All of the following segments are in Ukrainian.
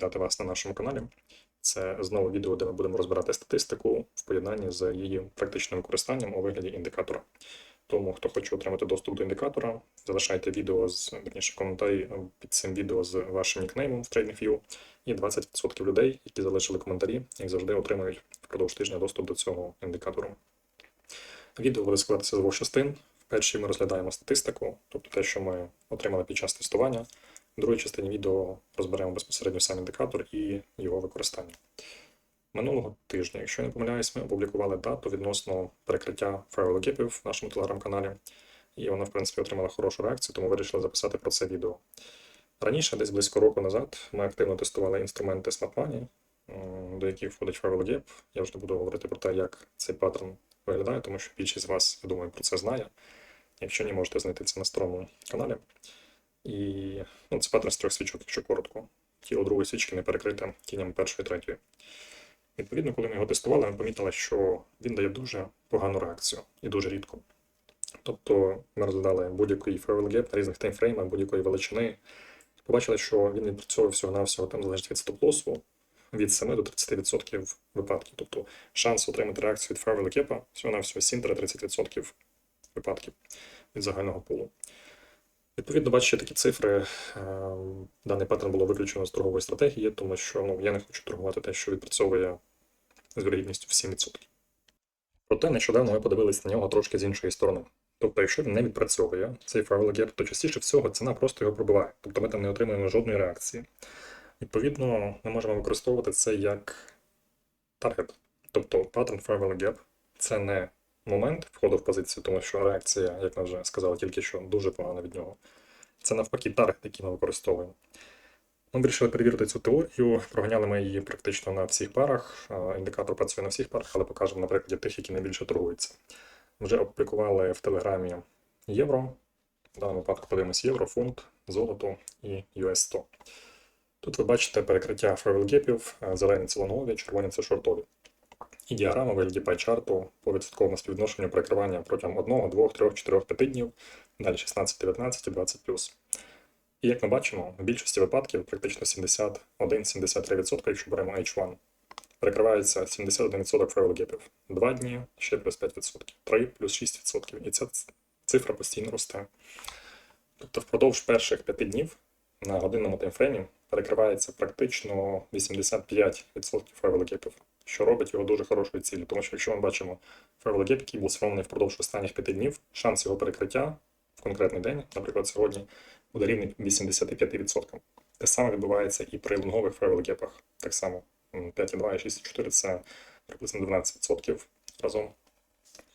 Вітати вас на нашому каналі. Це знову відео, де ми будемо розбирати статистику в поєднанні з її практичним використанням у вигляді індикатора. Тому, хто хоче отримати доступ до індикатора, залишайте відео з верніше, коментарі під цим відео з вашим нікнеймом в TradingView. І 20% людей, які залишили коментарі, як завжди, отримають впродовж тижня доступ до цього індикатору. Відео буде складатися з двох частин. В ми розглядаємо статистику, тобто те, що ми отримали під час тестування. Другій частині відео розберемо безпосередньо сам індикатор і його використання. Минулого тижня, якщо я не помиляюсь, ми опублікували дату відносно перекриття файлогепів в нашому телеграм-каналі, і вона, в принципі, отримала хорошу реакцію, тому вирішили записати про це відео. Раніше, десь близько року назад, ми активно тестували інструменти SmartMoney, до яких входить FileGap. Я вже не буду говорити про те, як цей паттерн виглядає, тому що більшість з вас, я думаю, про це знає. Якщо ні, можете знайти це на сторонньому каналі. І ну, це паттерн з трьох свічок, якщо коротко. Тіло другої свічки не перекрите тінями першої і третьої. Відповідно, коли ми його тестували, ми помітили, що він дає дуже погану реакцію і дуже рідко. Тобто ми розглядали будь-який Farewell Gap на різних таймфреймах, будь-якої величини, і побачили, що він відпрацьовує всього-навсього там залежить від стоп-лосу від 7 до 30% випадків. Тобто шанс отримати реакцію від Farewell Gap всього-навсього 7-30% випадків від загального пулу. Відповідно, бачите такі цифри. е, Даний паттерн було виключено з торгової стратегії, тому що ну, я не хочу торгувати те, що відпрацьовує з вірогідністю в 7%. Проте нещодавно ми подивилися на нього трошки з іншої сторони. Тобто, якщо він не відпрацьовує цей Gap, то частіше всього ціна просто його пробиває. Тобто ми там не отримуємо жодної реакції. Відповідно, ми можемо використовувати це як таргет. Тобто паттерн Farewell Gap це не момент входу в позицію, тому що реакція, як ми вже сказали тільки що, дуже погана від нього. Це навпаки таргет, який ми використовуємо. Ми вирішили перевірити цю теорію, проганяли ми її практично на всіх парах. Індикатор працює на всіх парах, але покажемо на прикладі тих, які найбільше торгуються. Вже опублікували в Телеграмі євро. В даному випадку подивимось євро, фунт, золото і US 100. Тут ви бачите перекриття фревел-гепів, зелені це лонгові, червоні це шортові. І діаграма вигляді пай-чарту по відсотковому співвідношенню перекривання протягом 1, 2, 3, 4, 5 днів, далі 16, 19 і 20 І як ми бачимо, в більшості випадків практично 71-73%, якщо беремо H1, перекривається 71% фревел-гепів. 2 дні ще плюс 5%, 3 плюс 6%. І ця цифра постійно росте. Тобто впродовж перших 5 днів на годинному таймфреймі перекривається практично 85% фревел-гепів що робить його дуже хорошою ціллю. Тому що якщо ми бачимо Gap, який був сформований впродовж останніх 5 днів, шанс його перекриття в конкретний день, наприклад, сьогодні, буде рівний 85%. Те саме відбувається і при лонгових Gap. Так само 5,2 і 6,4 це приблизно 12% разом.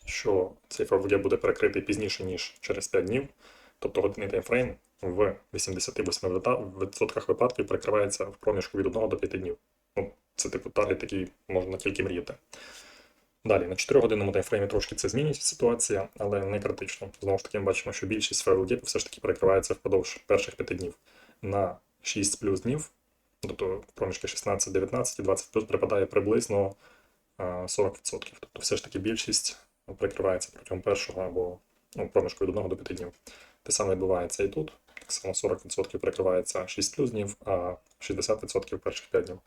Що цей Gap буде перекритий пізніше, ніж через 5 днів, тобто годинний таймфрейм в 88% випадків перекривається в проміжку від 1 до 5 днів. Ну, це типу таргет, який можна тільки мріяти. Далі, на 4-годинному таймфреймі трошки це змінюється ситуація, але не критично. Знову ж таки, ми бачимо, що більшість фревел все ж таки перекривається впродовж перших 5 днів. На 6 плюс днів, тобто проміжки 16, 19 і 20 плюс припадає приблизно 40%. Тобто все ж таки більшість перекривається протягом першого або ну, проміжку від 1 до 5 днів. Те саме відбувається і тут. Так само 40% перекривається 6 плюс днів, а 60% перших 5 днів.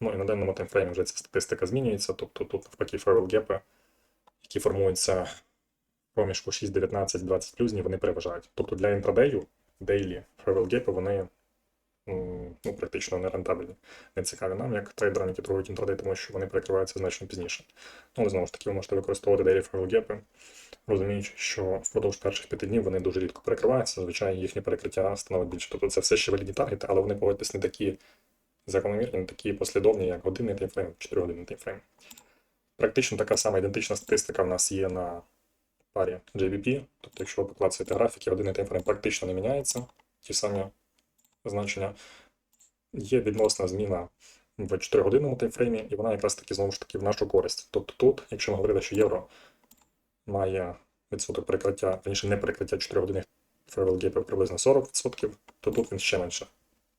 Ну і на даному таймфреймі вже ця статистика змінюється, тобто тут навпаки фервел гепи, які формуються проміжку 6, 19, 20 плюс, вони переважають. Тобто для інтрадею дейлі фервел гепи вони ну, практично не рентабельні. Не цікаві нам, як трейдерам, які торгують інтрадей, тому що вони перекриваються значно пізніше. Ну, але знову ж таки, ви можете використовувати дейлі фервел гепи, розуміючи, що впродовж перших п'яти днів вони дуже рідко перекриваються, зазвичай їхнє перекриття становить більше. Тобто це все ще валідні таргети, але вони погодьтесь не такі закономірні, такі послідовні, як годинний таймфрейм, 4 годинний таймфрейм. Практично така сама ідентична статистика в нас є на парі JVP. Тобто, якщо ви поклацаєте графіки, годинний таймфрейм практично не міняється, ті самі значення. Є відносна зміна в 4-годинному таймфреймі, і вона якраз таки знову ж таки в нашу користь. Тобто тут, якщо ми говорили, що євро має відсоток перекриття, раніше не перекриття 4 годинних фревел гепів приблизно 40%, то тут він ще менше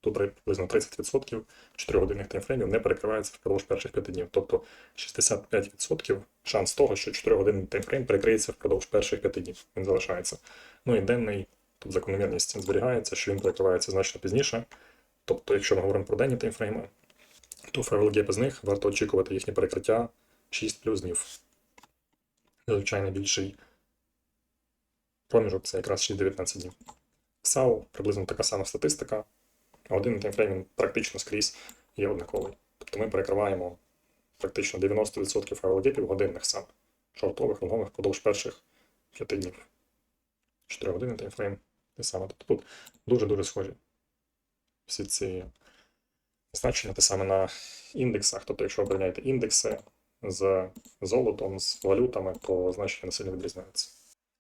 то приблизно 30% 4-годинних таймфреймів не перекривається впродовж перших 5 днів. Тобто 65% шанс того, що 4-годинний таймфрейм перекриється впродовж перших 5 днів. Він залишається. Ну і денний, тут закономірність зберігається, що він перекривається значно пізніше. Тобто, якщо ми говоримо про денні таймфрейми, то фревел гепи з них варто очікувати їхнє перекриття 6 плюс днів. Зазвичай найбільший проміжок це якраз 6-19 днів. САУ приблизно така сама статистика. Один таймфрейм він практично скрізь є однаковий. Тобто ми перекриваємо практично 90% фревел-гепів годинних саме. Шортових, лонгових впродовж перших 5 днів. 4 години таймфрейм. Те саме. Тобто тут дуже-дуже схожі всі ці значення, те саме на індексах. Тобто, якщо ви порівняєте індекси з золотом, з валютами, то значення не сильно відрізняються.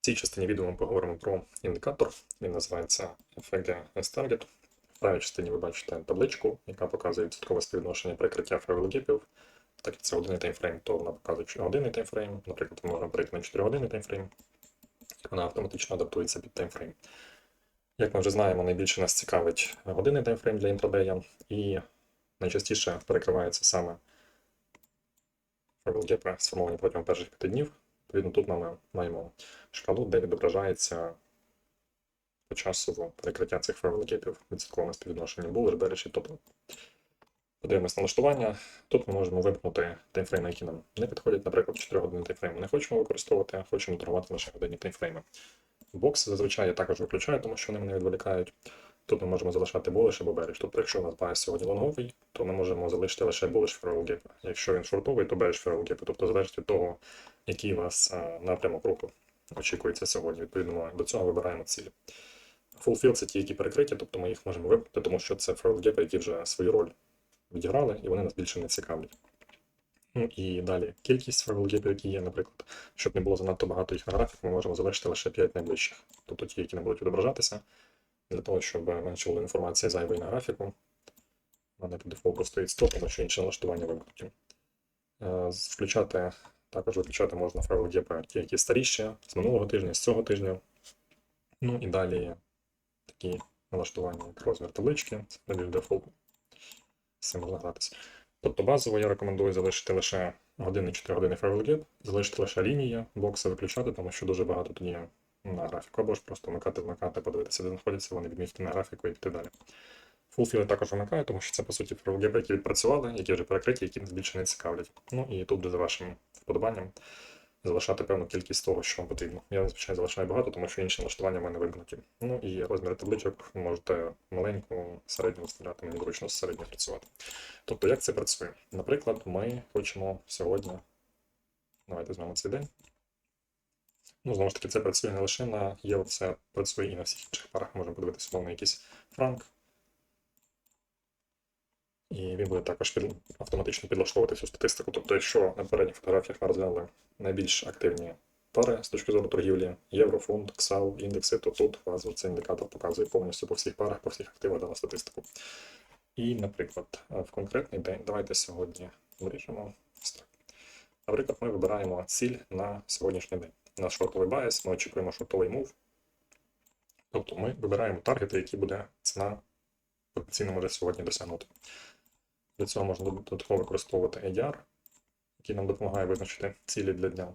В цій частині відео ми поговоримо про індикатор. Він називається FG S-Target. Правій частині ви бачите табличку, яка показує відсоткове співвідношення прикриття фревел-гепів. Так як це годинний таймфрейм, то вона показує годинний таймфрейм. Наприклад, ми можемо перейти на 4 години таймфрейм, і вона автоматично адаптується під таймфрейм. Як ми вже знаємо, найбільше нас цікавить годинний таймфрейм для інтрадея, і найчастіше перекривається саме фревел-гепи, сформовані протягом перших 5 днів. Відповідно, тут ми маємо шкалу, де відображається почасово перекриття цих фревел-гепів відсотковому співвідношенні булиш, береш і топом. Подивимось налаштування. Тут ми можемо вимкнути таймфрейми, які нам не підходять. Наприклад, 4 години таймфрейм не хочемо використовувати, а хочемо торгувати лише годинні таймфрейми. Бокси зазвичай я також виключаю, тому що вони мене відволікають. Тут ми можемо залишати булиш або береш. Тобто, якщо у нас байс сьогодні лонговий, то ми можемо залишити лише булиш ферл-гепи. Якщо він шортовий, то береш ферл-гепи. Тобто залежить від того, який у вас напрямок руху очікується сьогодні. Відповідно, до цього вибираємо цілі. Full field – це ті, які перекриті, тобто ми їх можемо вимкнути, тому що це ферл-гепи, які вже свою роль відіграли, і вони нас більше не цікавлять. Ну і далі кількість фревел-гепів, які є, наприклад, щоб не було занадто багато їх на графік, ми можемо залишити лише 5 найближчих. Тобто ті, які не будуть відображатися, для того, щоб менше було інформації зайвої на графіку. У мене по дефолту стоїть 100, тому що інші налаштування вимкнуті. Е, Включати, також виключати можна фревел-гепи, ті, які старіші, з минулого тижня, з цього тижня. Ну і далі такі налаштування, як розмір таблички, це більш дефолту. З цим можна гратися. Тобто базово я рекомендую залишити лише години 4 години фревел-геп, залишити лише лінії, бокси виключати, тому що дуже багато тоді на графіку, або ж просто вмикати, вмикати, подивитися, де знаходяться, вони відмітити на графіку і піти далі. Full також вимикаю, тому що це, по суті, фревел-геби, які відпрацювали, які вже перекриті, які більше не цікавлять. Ну і тут буде за вашим вподобанням залишати певну кількість того, що вам потрібно. Я зазвичай залишаю багато, тому що інші налаштування в мене вимкнуті. Ну і розміри табличок можете маленьку, середню виставляти, мені зручно з середньо працювати. Тобто, як це працює? Наприклад, ми хочемо сьогодні. Давайте візьмемо цей день. Ну, знову ж таки, це працює не лише на євро, це працює і на всіх інших парах. Можемо подивитися умовно якийсь франк. І він буде також під, автоматично підлаштовувати всю статистику. Тобто, якщо на попередніх фотографіях ми розглянули найбільш активні пари з точки зору торгівлі, євро, фунт, ксал, індекси, то тут вас цей індикатор показує повністю по всіх парах, по всіх активах дану статистику. І, наприклад, в конкретний день, давайте сьогодні вирішимо. Наприклад, ми вибираємо ціль на сьогоднішній день. У нас шортовий байс, ми очікуємо шортовий мув. Тобто ми вибираємо таргети, які буде ціна потенційно може сьогодні досягнути. Для цього можна додатково використовувати ADR, який нам допомагає визначити цілі для дня.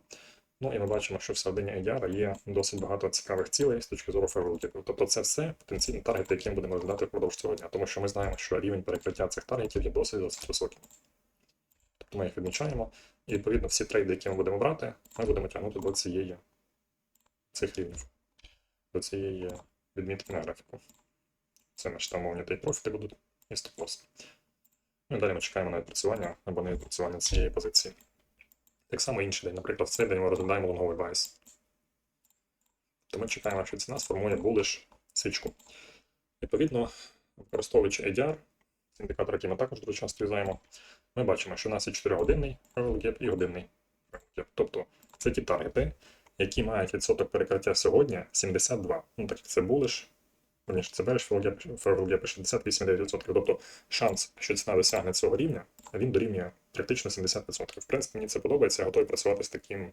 Ну і ми бачимо, що всередині ADR є досить багато цікавих цілей з точки зору февралітів. Тобто це все потенційні таргети, які ми будемо розглядати впродовж цього дня, тому що ми знаємо, що рівень перекриття цих таргетів є досить досить високим. Тобто ми їх відмічаємо, і відповідно всі трейди, які ми будемо брати, ми будемо тягнути до цієї цих рівнів, до цієї відмітки на графіку. Це наші там мовні профіти будуть і стоп-лосс. Ну і далі ми чекаємо на відпрацювання або не відпрацювання цієї позиції. Так само інший день, наприклад, в цей день ми розглядаємо лонговий байс. То ми чекаємо, що ціна сформує булиш свічку. Відповідно, використовуючи ADR, індикатор, який ми також дуже часто юзаємо, ми бачимо, що у нас є 4-годинний gap і годинний gap. Тобто це ті таргети, які мають відсоток перекриття сьогодні 72. Ну, так як це булиш, Верніше, це береш фервелгеп 68-9%. Тобто шанс, що ціна досягне цього рівня, він дорівнює практично 70%. В принципі, мені це подобається, я готовий працювати з таким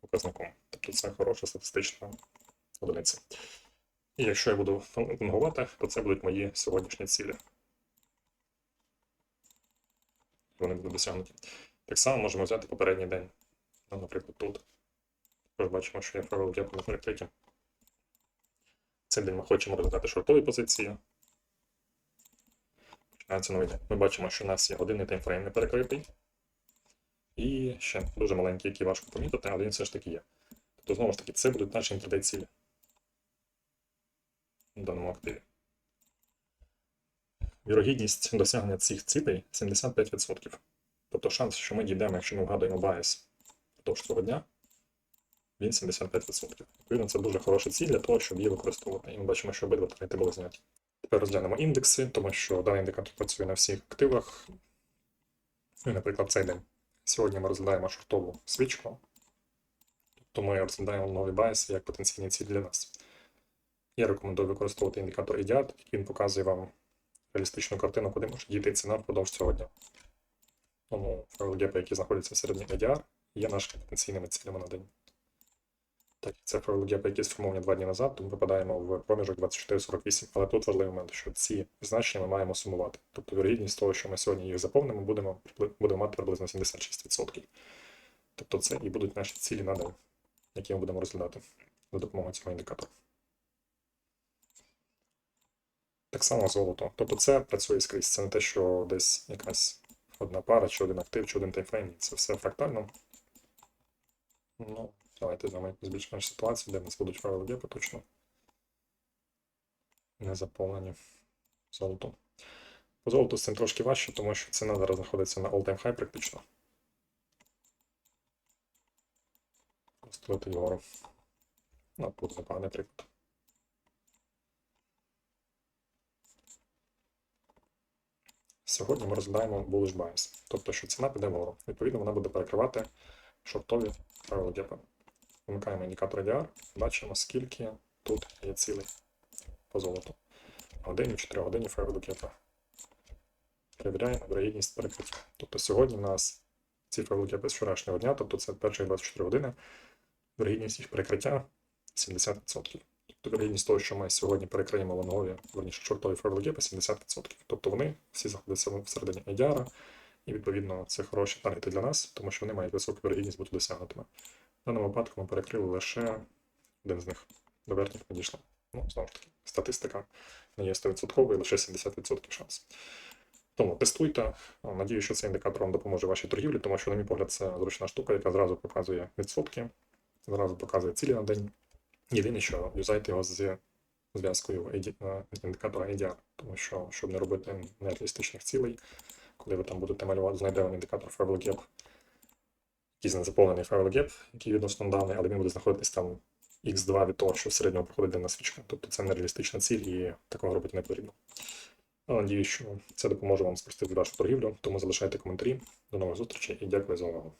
показником. Тобто це хороша статистична одиниця. І якщо я буду фунгувати, то це будуть мої сьогоднішні цілі. Вони будуть досягнуті. Так само можемо взяти попередній день. Ну, наприклад, тут. Також бачимо, що є фервелгеп на Цей день ми хочемо розглядати шортові позиції. починається новий день. Ми бачимо, що у нас є годинний таймфрейм не перекритий. І ще дуже маленький, який важко помітити, але він все ж таки є. Тобто, знову ж таки, це будуть наші інтродей цілі в даному активі. Вірогідність досягнення цих цілей 75%. Тобто шанс, що ми дійдемо, якщо ми вгадуємо байс впродовж цього дня, він 75%. Відповідно, це дуже хороша ціль для того, щоб її використовувати. І ми бачимо, що обидва таргети були зняті. Тепер розглянемо індекси, тому що даний індикатор працює на всіх активах. Ну, наприклад, цей день. Сьогодні ми розглядаємо шортову свічку, тобто ми розглядаємо новий байс як потенційні цілі для нас. Я рекомендую використовувати індикатор EDR, він показує вам реалістичну картину, куди може дійти ціна впродовж цього дня. Тому файлогепи, які знаходяться всередині EDR, є нашими потенційними цілями на день. Так, це файлогепи, які сформовані два дні назад, тому випадаємо в проміжок 24-48. Але тут важливий момент, що ці значення ми маємо сумувати. Тобто вірогідність того, що ми сьогодні їх заповнимо, будемо, будемо мати приблизно 76%. Тобто це і будуть наші цілі на день, які ми будемо розглядати за допомогою цього індикатора. Так само золото. Тобто це працює скрізь. Це не те, що десь якась одна пара, чи один актив, чи один таймфрейм. Це все фрактально. Ну, давайте з нами збільшимо ситуацію, де в нас будуть правила гепи точно. Не заповнені золотом. По золоту з цим трошки важче, тому що ціна зараз знаходиться на all-time high практично. Просто летить вгору. Ну, тут непоганий приклад. Сьогодні ми розглядаємо bullish bias, тобто, що ціна піде вгору. Відповідно, вона буде перекривати шортові правила гепи. Вмикаємо індикатор EDR, бачимо, скільки тут є цілей по золоту. Годині, 4 годині правила гепи. Перевіряємо вірогідність перекриття. Тобто сьогодні в нас ці гепи з вчорашнього дня, тобто це перші 24 години, вірогідність їх перекриття 70%. Тобто вірогідність того, що ми сьогодні перекриємо лонгові, верніше шортові феверлгепи 70%. Тобто вони всі знаходяться всередині ADR, і відповідно це хороші таргети для нас, тому що вони мають високу вірогідність бути досягнутими. В даному випадку ми перекрили лише один з них. До верхніх не. Ну, знову ж таки, статистика не є 100%, лише 70% шанс. Тому тестуйте. Надію, що цей індикатор вам допоможе вашій торгівлі, тому що, на мій погляд, це зручна штука, яка зразу показує відсотки, зразу показує цілі на день. Єдине, що юзайте його з зв'язкою індикатора ADR, тому що, щоб не робити нереалістичних цілей, коли ви там будете малювати, знайде вам індикатор Favorable Gap, якийсь незаповнений файл Gap, який відносно даний, але він буде знаходитись там X2 від того, що в середньому проходить денна свічка. Тобто це нереалістична ціль і такого робити не потрібно. Але надію, що це допоможе вам спростити вашу торгівлю, тому залишайте коментарі. До нових зустрічей і дякую за увагу.